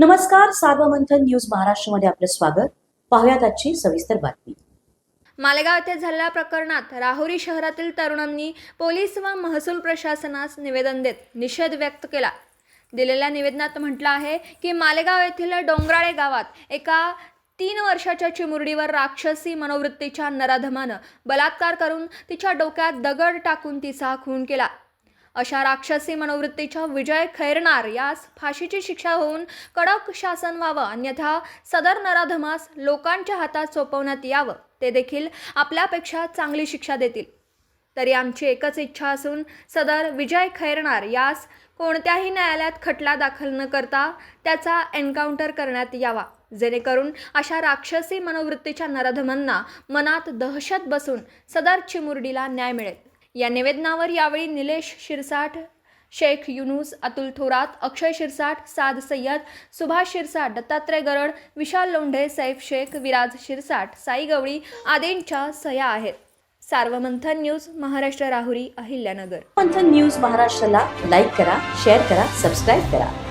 नमस्कार सार्वमंथन न्यूज महाराष्ट्रमध्ये आपलं स्वागत. पाहुयात आजची सविस्तर बातमी. मालेगाव येथे झालेल्या प्रकरणात राहुरी शहरातील तरुणांनी पोलीस व महसूल प्रशासनास निवेदन देत निषेध व्यक्त केला. दिलेल्या निवेदनात म्हटलं आहे की मालेगाव येथील डोंगराळे गावात एका तीन वर्षाच्या चिमुरडीवर राक्षसी मनोवृत्तीच्या नराधमानं बलात्कार करून तिच्या डोक्यात दगड टाकून तिचा खून केला. अशा राक्षसी मनोवृत्तीच्या विजय खैरनार यास फाशीची शिक्षा होऊन कडक शासन व्हावं अन्यथा सदर नराधमास लोकांच्या हातात सोपवण्यात यावं. ते देखील आपल्यापेक्षा चांगली शिक्षा देतील. तरी आमची एकच इच्छा असून सदर विजय खैरनार यास कोणत्याही न्यायालयात खटला दाखल न करता त्याचा एन्काउंटर करण्यात यावा. जेणेकरून अशा राक्षसी मनोवृत्तीच्या नराधमांना मनात दहशत बसून सदर चिमुरडीला न्याय मिळेल. या निवेदनावर यावेळी निलेश शिरसाठ शेख युनुस अतुल थोरात अक्षय शिरसाठ साद सय्यद सुभाष शिरसाठ दत्तात्रय गरड विशाल लोंढे सैफ शेख विराज शिरसाठ साई गवळी आदींच्या सह्या आहेत. सार्वमंथन न्यूज महाराष्ट्र राहुरी अहिल्यानगर. मंथन न्यूज महाराष्ट्राला लाईक करा शेअर करा सबस्क्राईब करा.